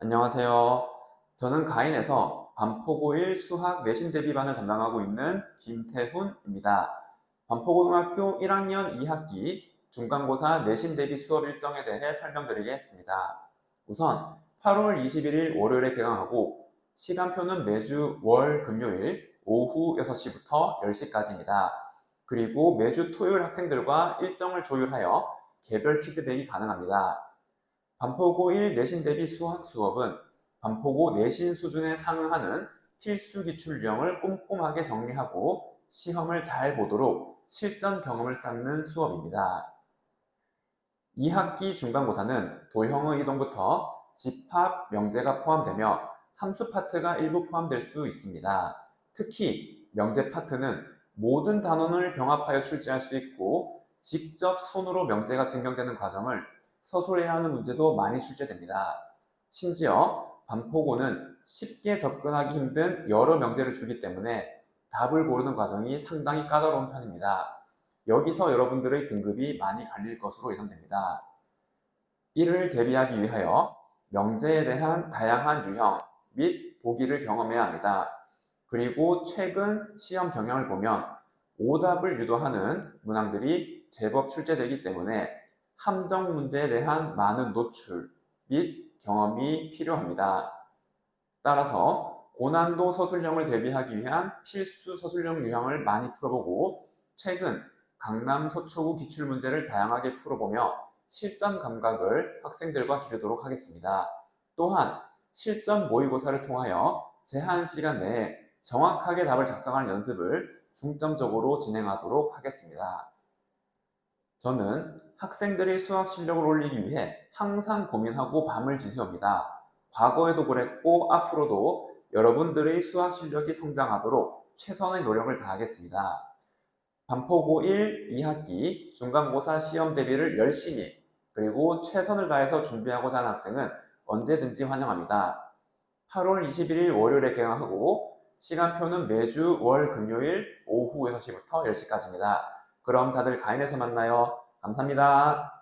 안녕하세요. 저는 가인에서 반포고 1 수학 내신 대비반을 담당하고 있는 김태훈입니다. 반포고등학교 1학년 2학기 중간고사 내신 대비 수업 일정에 대해 설명드리겠습니다. 우선 8월 21일 월요일에 개강하고 시간표는 매주 월 금요일 오후 6시부터 10시까지입니다. 그리고 매주 토요일 학생들과 일정을 조율하여 개별 피드백이 가능합니다. 반포고 1 내신 대비 수학 수업은 반포고 내신 수준에 상응하는 필수 기출 유형을 꼼꼼하게 정리하고 시험을 잘 보도록 실전 경험을 쌓는 수업입니다. 2학기 중간고사는 도형의 이동부터 집합, 명제가 포함되며 함수 파트가 일부 포함될 수 있습니다. 특히 명제 파트는 모든 단원을 병합하여 출제할 수 있고 직접 손으로 명제가 증명되는 과정을 서술해야 하는 문제도 많이 출제됩니다. 심지어 반포고는 쉽게 접근하기 힘든 여러 명제를 주기 때문에 답을 고르는 과정이 상당히 까다로운 편입니다. 여기서 여러분들의 등급이 많이 갈릴 것으로 예상됩니다. 이를 대비하기 위하여 명제에 대한 다양한 유형 및 보기를 경험해야 합니다. 그리고 최근 시험 경향을 보면 오답을 유도하는 문항들이 제법 출제되기 때문에 함정 문제에 대한 많은 노출 및 경험이 필요합니다. 따라서 고난도 서술형을 대비하기 위한 필수 서술형 유형을 많이 풀어보고 최근 강남 서초구 기출문제를 다양하게 풀어보며 실전 감각을 학생들과 기르도록 하겠습니다. 또한 실전 모의고사를 통하여 제한 시간 내에 정확하게 답을 작성하는 연습을 중점적으로 진행하도록 하겠습니다. 저는 학생들의 수학 실력을 올리기 위해 항상 고민하고 밤을 지새웁니다. 과거에도 그랬고 앞으로도 여러분들의 수학 실력이 성장하도록 최선의 노력을 다하겠습니다. 반포고 1, 2학기 중간고사 시험 대비를 열심히 그리고 최선을 다해서 준비하고자 하는 학생은 언제든지 환영합니다. 8월 21일 월요일에 개강하고 시간표는 매주 월 금요일 오후 6시부터 10시까지입니다. 그럼 다들 가인에서 만나요. 감사합니다.